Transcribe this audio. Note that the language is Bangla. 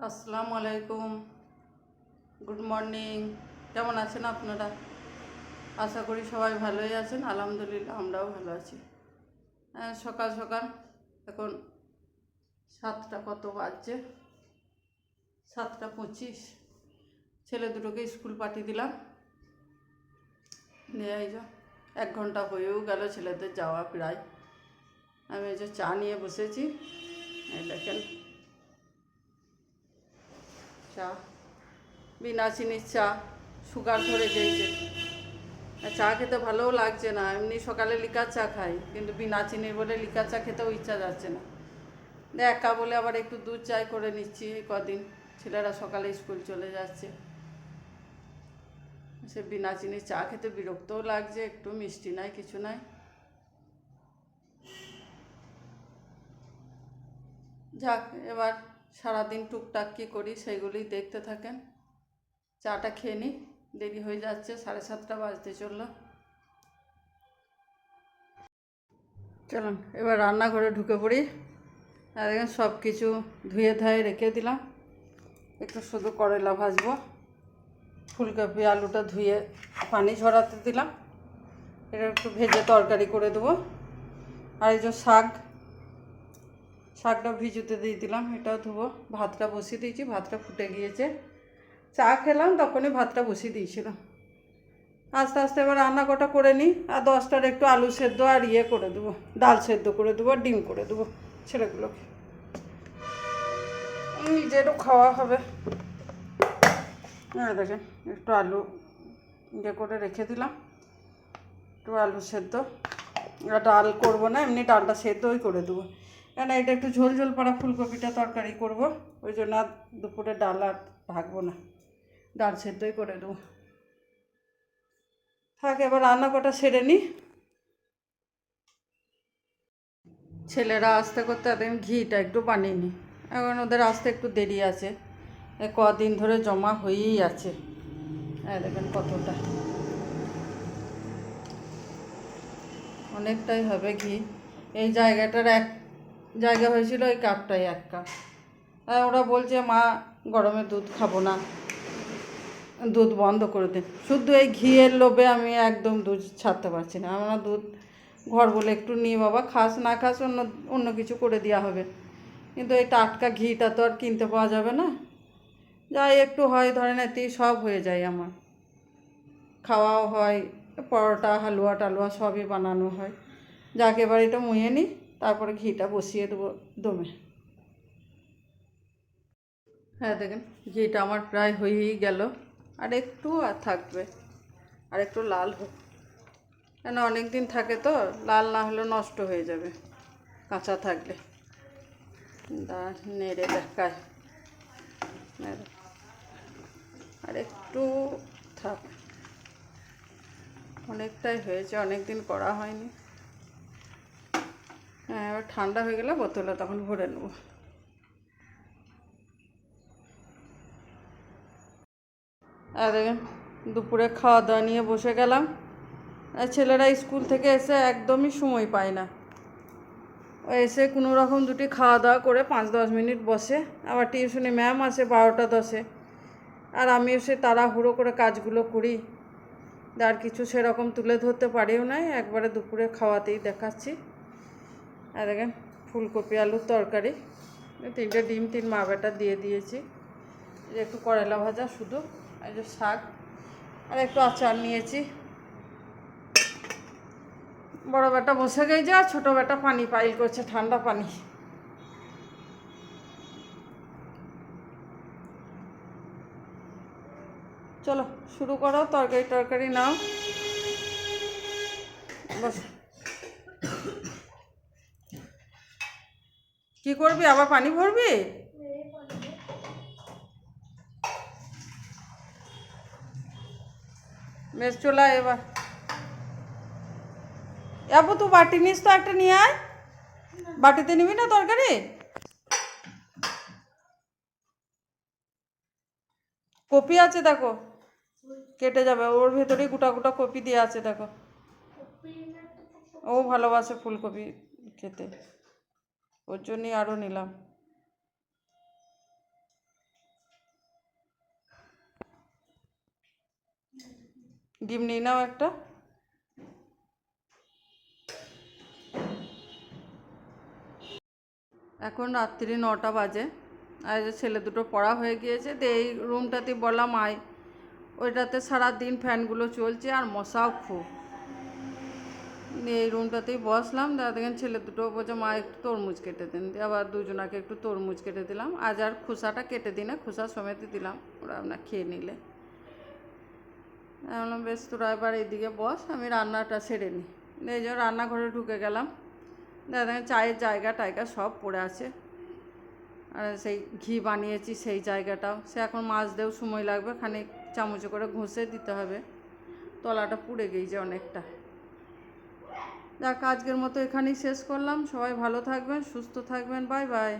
আসসালামু আলাইকুম। গুড মর্নিং কেমন আছেন আপনারা? আশা করি সবাই ভালোই আছেন। আলহামদুলিল্লাহ আমরাও ভালো আছি। হ্যাঁ, সকাল সকাল এখন সাতটা কত বাজছে? সাতটা পঁচিশ। ছেলে দুটোকে স্কুল পাঠিয়ে দিলাম। নিয়ে এই এক ঘণ্টা হয়েও গেল ছেলেদের যাওয়া প্রায়। আমি এই যে চা নিয়ে বসেছি। দেখেন। চা বিনা চিনির চা সুগার ধরে গেছে চা খেতে ভালোও লাগছে না, এমনি সকালে লিকার চা খাই, কিন্তু বিনা চিনির বলে লিকার চা খেতেও ইচ্ছা যাচ্ছে না। একা বলে আবার একটু দুধ চাই করে নিচ্ছি কদিন, ছেলেরা সকালে স্কুল চলে যাচ্ছে। সে বিনা চিনির চা খেতে বিরক্তও লাগছে, একটু মিষ্টি নাই, কিছু নাই। যাক, এবার সারাদিন টুকটাক কী করি সেইগুলোই দেখতে থাকেন। চাটা খেয়ে নিই, দেরি হয়ে যাচ্ছে, সাড়ে সাতটা বাজতে চলল। চলুন, এবার রান্নাঘরে ঢুকে পড়ি। আর দেখেন সব কিছু ধুয়ে ধায়ে রেখে দিলাম। একটু শুধু করলা ভাজবো। ফুলকপি, আলুটা ধুয়ে পানি ঝরাতে দিলাম। এটা একটু ভেজে তরকারি করে দেবো। আর এই যে শাক শাকটা ভিজুতে দিয়ে দিলাম, এটাও ধুবো। ভাতটা বসিয়ে দিয়েছি, ভাতটা ফুটে গিয়েছে। চা খেলাম, তখনই ভাতটা বসিয়ে দিয়েছিলাম আস্তে আস্তে এবার রান্না কটা করে নিই, আর দশটার একটু আলু সেদ্ধ আর ইয়ে করে দেবো, ডাল সেদ্ধ করে দেবো ডিম করে দেবো ছেলেগুলোকে। নিজেরও খাওয়া হবে। হ্যাঁ দেখেন, একটু আলু ইয়ে করে রেখে দিলাম। একটু আলু সেদ্ধ। ডাল করব না, এমনি ডালটা সেদ্ধই করে দেবো। কেন এটা একটু ঝোল ঝোল পড়া ফুলকপিটা তরকারি করব। ওই জন্য আর দুপুরে ডাল আর ভাগবো না। ডাল সেদ্ধই করে দেবো থাক, এবার রান্না কটা সেরে নিই ছেলেরা আসতে করতে এতদিন ঘিটা একটু বানিয়ে নিই এখন ওদের আসতে একটু দেরি আছে। কদিন ধরে জমা হয়েই আছে। হ্যাঁ দেখেন কতটা। অনেকটাই হবে ঘি। এই জায়গাটার এক জায়গা হয়েছিল ওই কাপটাই এক কাপ। আর ওরা বলছে, মা, গরমে দুধ খাব না। দুধ বন্ধ করে দিন শুধু এই ঘিয়ের লোভে আমি একদম দুধ ছাড়তে পারছি না। আমরা দুধ ঘর বলে একটু নিয়ে বাবা, খাস না খাস অন্য অন্য কিছু করে দেওয়া হবে। কিন্তু এই টাটকা ঘিটা তো আর কিনতে পাওয়া যাবে না। যাই একটু হয়, ধরেন এতেই সব হয়ে যায় আমার। খাওয়াও হয়, পরোটা হালুয়া টালুয়া সবই বানানো হয়। যাকে এটা মুয়ে নিই তারপরে ঘিটা বসিয়ে দেবো দমে। হ্যাঁ দেখেন, ঘিটা আমার প্রায় হয়েই গেল। আর একটু আর থাকবে, আর একটু লাল হোক। কেন অনেক দিন থাকে তো, লাল না হলে নষ্ট হয়ে যাবে, কাঁচা থাকলে। দা, নেড়ে দেখায়। আর একটু থাক। অনেকটাই হয়েছে অনেক দিন করা হয়নি। হ্যাঁ এবার ঠান্ডা হয়ে গেলে বোতলে তখন ভরে নেব। আর দেখেন, দুপুরে খাওয়া দাওয়া নিয়ে বসে গেলাম। ছেলেরা স্কুল থেকে এসে একদমই সময় পায় না। এসে কোনো রকম দুটি খাওয়া দাওয়া করে পাঁচ দশ মিনিট বসে। আবার টিউশনে ম্যাম আসে বারোটা দশে। আর আমি এসে তাড়াহুড়ো করে কাজগুলো করি। আর কিছু সেরকম তুলে ধরতে পারিও নাই। একবারে দুপুরে খাওয়াতেই দেখাচ্ছি। আর দেখেন ফুলকপি, আলুর তরকারি। তিনটে ডিম, তিন মা বেটা দিয়ে দিয়েছি। একটু করলা ভাজা, শুধু যে শাক। আর একটু আচার নিয়েছি। বড় বেটা বসে গেছে আর ছোটো বেটা পানি পাইল করছে, ঠান্ডা পানি। চলো, শুরু করো, তরকারি টরকারি নাও। বস। কি করবি? আবার পানি ভরবি? বেশ, চলে এবার। যাব তুই বাটি নিস তো একটা নিয়ে আয়। বাটিতে নিবি না তরকারি? কপি আছে, দেখো। কেটে যাবে। ওর ভেতরেই গোটা গোটা কপি দিয়ে আছে, দেখো। ও ভালোবাসে ফুলকপি খেতে। ওর জন্যই আরও নিলাম। ডিম নিয়ে নাও একটা। এখন রাত্রি নটা বাজে। আর ছেলে দুটো পড়া হয়ে গিয়েছে, তো এই রুমটাতে বললাম, আয়। ওইটাতে সারাদিন ফ্যানগুলো চলছে আর মশাও খুব। দিয়ে এই রুমটাতেই বসলাম। দাদা দেখেন ছেলে দুটো বলছে, মা, একটু তরমুজ কেটে দিন। দিয়ে আবার দুজনাকে একটু তরমুজ কেটে দিলাম। আজ আর খোসাটা কেটে দিই না, খোসা সমেত দিলাম। ওরা আপনার খেয়ে নিলে। আমি বললাম, বেশ, তোরা এবার এইদিকে বস, আমি রান্নাটা সেরে নিই। এই যে রান্নাঘরে ঢুকে গেলাম। দাদা দেখেন চায়ের জায়গা টায়গা সব পড়ে আছে। আর সেই ঘি বানিয়েছি সেই জায়গাটাও। সে এখন মাছ দেও সময় লাগবে, খানিক চামচে করে ঘষে দিতে হবে। তলাটা পুড়ে গিয়েছে অনেকটা। যাক আজকের মতো এখানেই শেষ করলাম। সবাই ভালো থাকবেন সুস্থ থাকবেন। Bye bye.